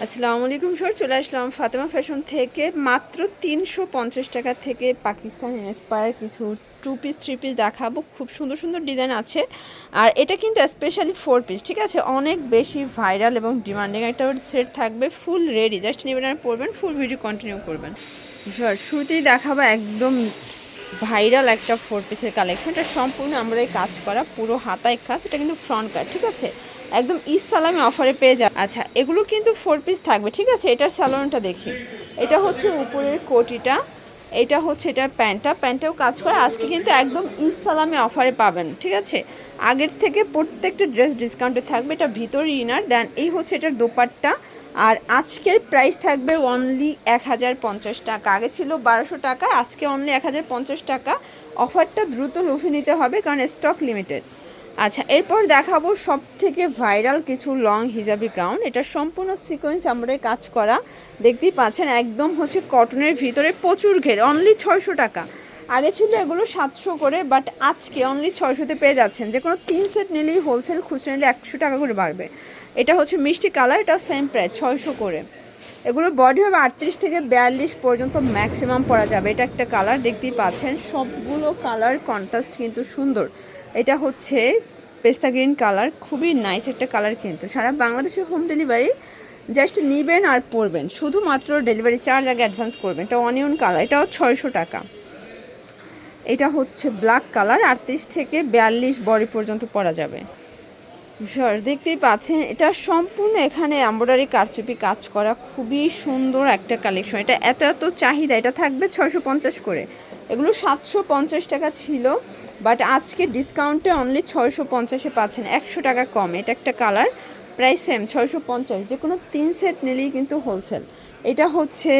আসসালামু আলাইকুম স্যার চলে আসলাম ফাতেমা ফ্যাশন থেকে মাত্র তিনশো পঞ্চাশ টাকা থেকে পাকিস্তান ইন্সপায়ার কিছু টু পিস থ্রি পিস দেখাবো। খুব সুন্দর সুন্দর ডিজাইন আছে। আর এটা কিন্তু স্পেশালি ফোর পিস ঠিক আছে? অনেক বেশি ভাইরাল এবং ডিমান্ডিং একটা সেট থাকবে ফুল রেডি জাস্ট নেবেন আর পড়বেন ফুল ভিডিও কন্টিনিউ করবেন। স্যার শুরুতেই দেখাবো একদম ভাইরাল একটা ফোর পিসের কালেকশন এটা সম্পূর্ণ আমরা এই কাজ করা, পুরো হাতায় কাজ, এটা কিন্তু ফ্রন্ট কাট ঠিক আছে? একদম ঈদ সালামে অফারে পেয়ে যা আচ্ছা এগুলো কিন্তু ফোর পিস থাকবে, ঠিক আছে? এটার স্যালোনটা দেখি। এটা হচ্ছে উপরের কোটিটা, এটা হচ্ছে এটার প্যান্টটা। প্যান্টটাও কাজ করে, আজকে কিন্তু একদম ঈদ সালামে অফারে পাবেন, ঠিক আছে? আগের থেকে প্রত্যেকটা ড্রেস ডিসকাউন্টে থাকবে, এটা ভিতর ইনার দেন এই হচ্ছে এটার দোপাট্টা। আর আজকের প্রাইস থাকবে অনলি এক হাজার পঞ্চাশ টাকা। আগে ছিল বারোশো টাকা, আজকে অনলি এক হাজার পঞ্চাশ টাকা। অফারটা দ্রুত লুফে নিতে হবে, কারণ স্টক লিমিটেড আচ্ছা এরপর দেখাবো সব থেকে ভাইরাল কিছু লং হিজাবি গাউন এটা সম্পূর্ণ সিকোয়েন্স আমরা কাজ করা। দেখতেই পাচ্ছেন, একদম হচ্ছে কটনের ভিতরে প্রচুর ঘের অনলি ছয়শো টাকা। আগে ছিল এগুলো সাতশো করে বাট আজকে অনলি ছয়শোতে পেয়ে যাচ্ছেন। যে কোনো তিন সেট নিলেই হোলসেল খুচরো নিলে একশো টাকা করে বাড়বে। এটা হচ্ছে মিষ্টি কালার, এটা সেম প্রাইস ছয়শো করে। এগুলো বডি হবে আটত্রিশ থেকে বিয়াল্লিশ পর্যন্ত ম্যাক্সিমাম পরা যাবে। এটা একটা কালার দেখতেই পাচ্ছেন, সবগুলো কালার কন্ট্রাস্ট কিন্তু সুন্দর। এটা হচ্ছে পেস্তা গ্রিন কালার, খুবই নাইস একটা কালার কিন্তু। সারা বাংলাদেশের হোম ডেলিভারি জাস্ট নিবেন আর পরবেন। শুধুমাত্র ডেলিভারি চার্জ আগে অ্যাডভান্স করবেন। এটা অনিয়ন কালার এটাও ছয়শো টাকা। এটা হচ্ছে ব্ল্যাক কালার আটত্রিশ থেকে বিয়াল্লিশ বডি পর্যন্ত পরা যাবে। সর দেখতেই পাচ্ছেন, এটা সম্পূর্ণ এখানে এম্ব্রয়ডারি কারচুপি কাজ করা। খুবই সুন্দর একটা কালেকশন এটা এত এত চাহিদা, এটা থাকবে ছয়শো পঞ্চাশ করে। এগুলো সাতশো পঞ্চাশ টাকা ছিল বাট আজকে ডিসকাউন্টে অনলি ছয়শো পঞ্চাশে পাচ্ছেন, একশো টাকা কম। এটা একটা কালার প্রাইস সেম ছয়শো পঞ্চাশ। যে কোনো তিন সেট নিলেই কিন্তু হোলসেল এটা হচ্ছে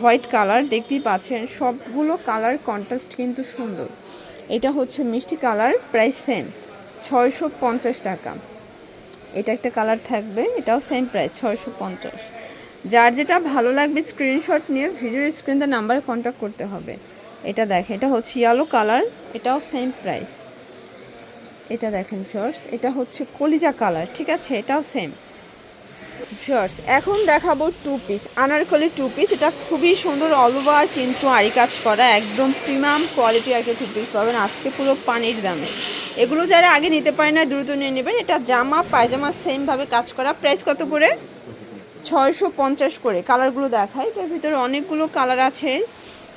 হোয়াইট কালার দেখতেই পাচ্ছেন, সবগুলো কালার কন্ট্রাস্ট কিন্তু সুন্দর। এটা হচ্ছে মিষ্টি কালার প্রাইস সেম ছয়শো পঞ্চাশ টাকা। এটা একটা কালার থাকবে, এটাও সেম প্রাইস ছয়শো পঞ্চাশ। যার যেটা ভালো লাগবে স্ক্রিনশট নিয়ে ভিডিওর স্ক্রিনতে নাম্বারে কন্ট্যাক্ট করতে হবে। এটা দেখেন, এটা হচ্ছে ইয়েলো কালার এটাও সেম প্রাইস এটা দেখেন শর্টস এটা হচ্ছে কলিজা কালার ঠিক আছে? এটাও সেম শর্টস এখন দেখাবো two piece anarkali two piece এটা খুবই সুন্দর অল ওভার কিন্তু আরি কাজ করা, একদম প্রিমিয়াম কোয়ালিটি একটা টু পিস পাবেন। আজকে পুরো পানির দামে। এগুলো যারা আগে নিতে পারে না, দ্রুত নিয়ে নেবেন। এটা জামা, পায়জামা সেমভাবে কাজ করা। প্রাইস কত করে? ছয়শো পঞ্চাশ করে। কালারগুলো দেখায় এটার ভিতরে অনেকগুলো কালার আছে।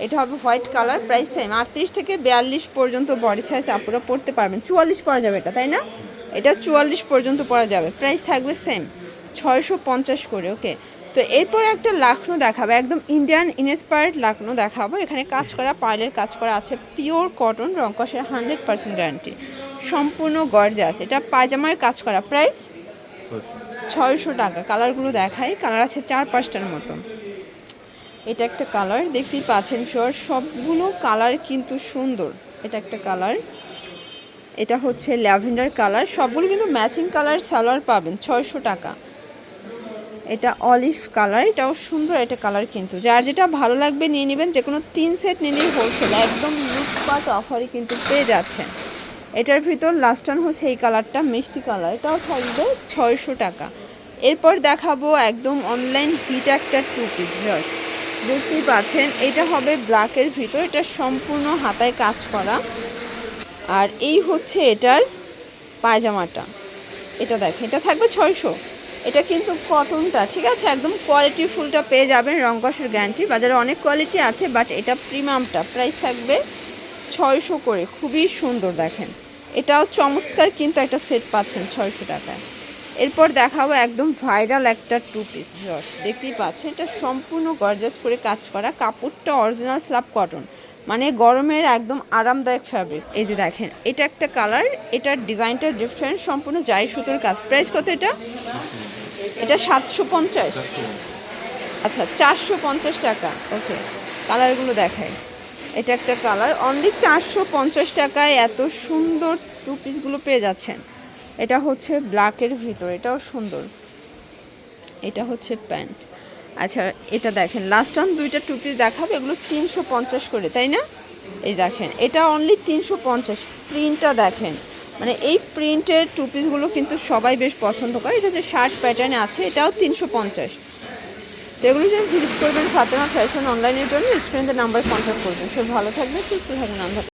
এটা হবে হোয়াইট কালার প্রাইস সেম আটত্রিশ থেকে বিয়াল্লিশ পর্যন্ত বডি সাইজ আপুরা পড়তে পারবেন। চুয়াল্লিশ পরা যাবে এটা তাই না? এটা চুয়াল্লিশ পর্যন্ত পরা যাবে। প্রাইস থাকবে সেম ছয়শো পঞ্চাশ করে ওকে তো এরপর একটা লাখনো দেখাবো। একদম ইন্ডিয়ান ইনস্পায়ার্ড লাখনো দেখাবো। এখানে কাজ করা পার্লের কাজ করা আছে। পিওর কটন রঙ্কসের হান্ড্রেড পার্সেন্ট গ্যারান্টি সম্পূর্ণ গর্জা আছে এটা পায়জামায় কাজ করা। প্রাইস ছয়শো। টাকা। কালারগুলো দেখাই। কালার আছে চার পাঁচটার মতো এটা একটা কালার, দেখতেই পাচ্ছেন শোর সবগুলো কালার কিন্তু সুন্দর। এটা একটা কালার। এটা হচ্ছে ল্যাভেন্ডার কালার, সবগুলো কিন্তু ম্যাচিং কালার সালোয়ার পাবেন, ছয়শো টাকা। এটা অলিভ কালার, এটাও সুন্দর একটা কালার কিন্তু। যার যেটা ভালো লাগবে নিয়ে নেবেন যে কোনো তিন সেট নিয়ে নিলেই হোলসেল একদম লুটপাট অফারে কিন্তু পেয়ে যাচ্ছেন। এটার ভিতর লাস্ট টান হচ্ছে এই কালারটা, মিষ্টি কালার, এটাও থাকবে ছয়শো টাকা। এরপর দেখাবো একদম অনলাইন হিট একটা টু পিস দেখতেই পাচ্ছেন এটা হবে ব্ল্যাকের ভিতর, এটা সম্পূর্ণ হাতায় কাজ করা। আর এই হচ্ছে এটার পায়জামাটা। এটা দেখেন, এটা থাকবে ছয়শো। এটা কিন্তু কটনটা ঠিক আছে? একদম কোয়ালিটি ফুলটা পেয়ে যাবেন রংকসের গ্যারান্টি বাজারে অনেক কোয়ালিটি আছে বাট এটা প্রিমিয়ামটা প্রাইস থাকবে ছয়শো করে। খুবই সুন্দর দেখেন। এটাও চমৎকার কিন্তু একটা সেট পাচ্ছেন ছয়শো টাকায়। এরপর দেখাবো একদম ভাইরাল একটা টু পিস জস দেখতেই পাচ্ছেন, এটা সম্পূর্ণ গর্জাস করে কাজ করা। কাপড়টা অরিজিনাল স্ল্যাব কটন মানে গরমের একদম আরামদায়ক ফ্যাব্রিক এই যে দেখেন, এটা একটা কালার এটার ডিজাইনটা ডিফারেন্ট সম্পূর্ণ জারি সুতোর কাজ। প্রাইস কত এটা? এটা সাতশো পঞ্চাশ। আচ্ছা চারশো পঞ্চাশ টাকা। ওকে কালারগুলো দেখায় এটা একটা কালার অনলি চারশো পঞ্চাশ টাকায় এত সুন্দর টু পিসগুলো পেয়ে যাচ্ছেন। এটা হচ্ছে ব্ল্যাকের ভিতর, এটাও সুন্দর। এটা হচ্ছে প্যান্ট। আচ্ছা এটা দেখেন লাস্ট অন দুইটা টু পিস দেখাবো, এগুলো তিনশো পঞ্চাশ করে, তাই না? এই দেখেন, এটা অনলি তিনশো পঞ্চাশ প্রিন্টটা দেখেন। মানে এই প্রিন্টের টু পিসগুলো কিন্তু সবাই বেশ পছন্দ করে, এটা যে শার্ট প্যাটার্নে আছে, এটাও তিনশো পঞ্চাশ। তো এগুলোর জন্য ভিজিট করবেন ফাতেমা ফ্যাশন অনলাইনের জন্য স্ক্রিনের নাম্বার কন্ট্যাক্ট করবেন। সব ভালো থাকবে, সুস্থ থাকবেন হাফেজ।